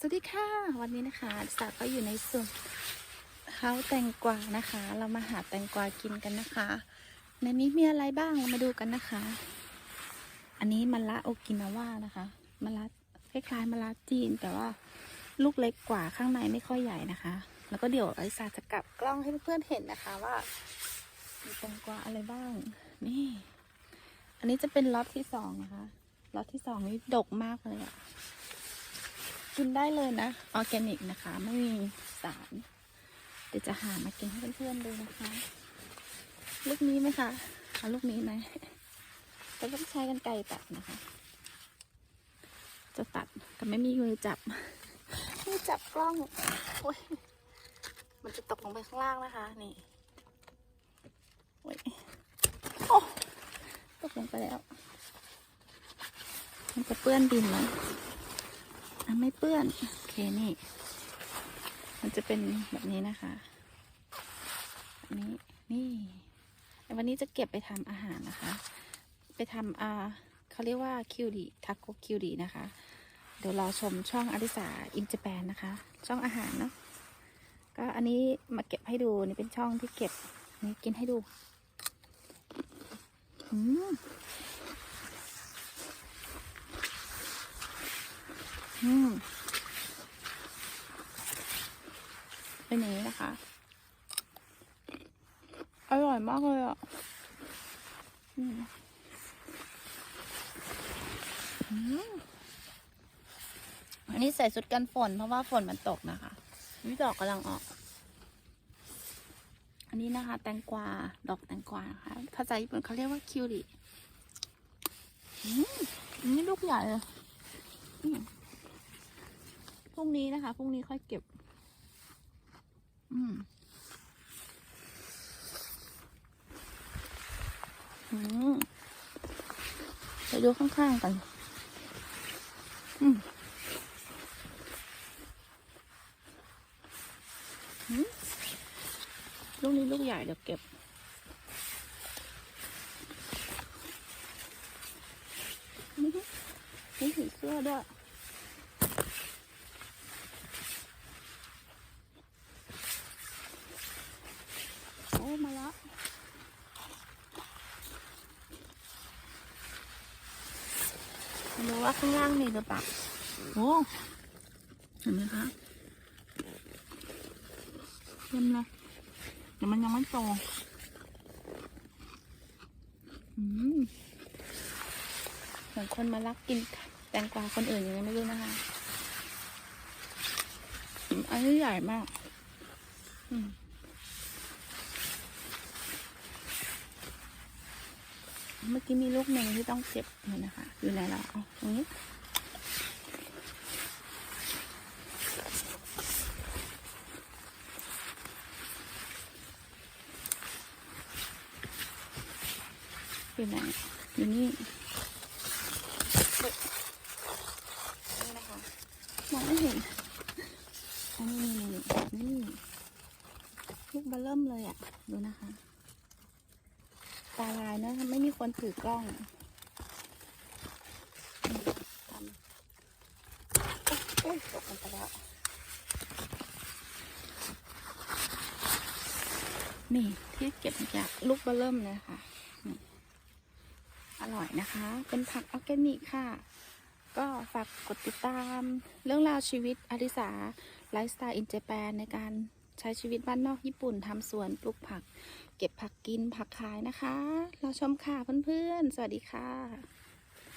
สวัสดีค่ะ วันนี้นะคะสาก็อยู่ในสวนเขาแตงกวานะคะ เรามาหาแตงกวากินกันนะคะ ในนี้มีอะไรบ้างเรามาดูกันนะคะ อันนี้มะระโอกินาว่านะคะมะระคล้ายๆมะระจีน แต่ว่าลูกเล็กกว่าข้างในไม่ค่อยใหญ่นะคะ แล้วก็เดี๋ยวไอซาจะกลับกล้องให้เพื่อนๆเห็นนะคะว่ามีแตงกวาอะไรบ้าง นี่ อันนี้จะเป็นล็อตที่สองนะคะล็อตที่สองนี่ดกมากเลยอะ กินได้เลยนะ ออร์แกนิกนะคะ ไม่มีสาร เดี๋ยวจะหามากินให้เพื่อนๆดูนะคะ ลูกนี้ไหมคะเอาลูกนี้ไหมแต่ต้องใช้กันไกรตัดนะคะ จะตัดแต่ไม่มีมือจับมือจับกล้อง โอ้ย มันจะตกลงไปข้างล่างนะคะ นี่ โอ้ย โอ้ตกลงไปแล้ว มันจะเปื้อนดินไหม ไม่เปื้อน โอเคนี่ มันจะเป็นแบบนี้นะคะแบบนี้นี่วันนี้จะเก็บไปทำอาหารนะคะ ไปทำอ่าเขาเรียกว่าคิวดีทาโกคิวดีนะคะ เดี๋ยวรอชมช่องอริสาอินเจแปนนะคะ ช่องอาหารเนาะก็อันนี้มาเก็บให้ดูนี่เป็นช่องที่เก็บนี่กินให้ดูอืม อืมเป็นอย่างนี้นะคะ อร่อยมากเลยอะอืมอันนี้ใส่ชุดกันฝนเพราะว่าฝนมันตกนะคะนี่ดอกกำลังออก อันนี้นะคะ แตงกวา ดอกแตงกวานะคะภาษาญี่ปุ่นเขาเรียกว่าคิวริอืมอันนี้ลูกใหญ่เลยอืม รุ่งนี้นะคะพรุ่งนี้ค่อยเก็บ อืมไปดูข้างๆกัน อืมอืมลูกนี้ลูกใหญ่เดี๋ยวเก็บ นี่นี่ผีเสื้อด้วย โอ้มาแล้วไม่รู้ว่าข้างล่างมีหรือเปล่าโอ้เห็นไหมคะเต็มเลยเดี๋ยวมันยังไม่โตอืมเหมือนคนมาลักกินแตงกวาคนอื่นยังไงไม่รู้นะคะอืมอันนี้ใหญ่มาก อืม เมื่อกี้มีลูกหนึ่งที่ต้องเก็บเลยนะคะ อยู่ไหนแล้วเอาตรงนี้อยู่ไหนอยู่นี่เฮ้ยนี่นะคะมองไม่เห็นอันนี้นี่นี่นี่ลูกเบลเริ่มเลยอะ ดูนะคะ ตาลายนะไม่มีคนถือกล้องทำโอ้ยตกลงไปแล้ว นี่ที่เก็บจากลูกเบอร์เริ่มเลยค่ะ อร่อยนะคะ เป็นผักออร์แกนิกค่ะ ก็ฝากกดติดตามเรื่องราวชีวิตอาริสาไลฟ์สไตล์อินเจแปนในการ ใช้ชีวิตบ้านนอกญี่ปุ่นทำสวนปลูกผัก เก็บผักกินผักขายนะคะ เราชมค่ะเพื่อนๆ สวัสดีค่ะ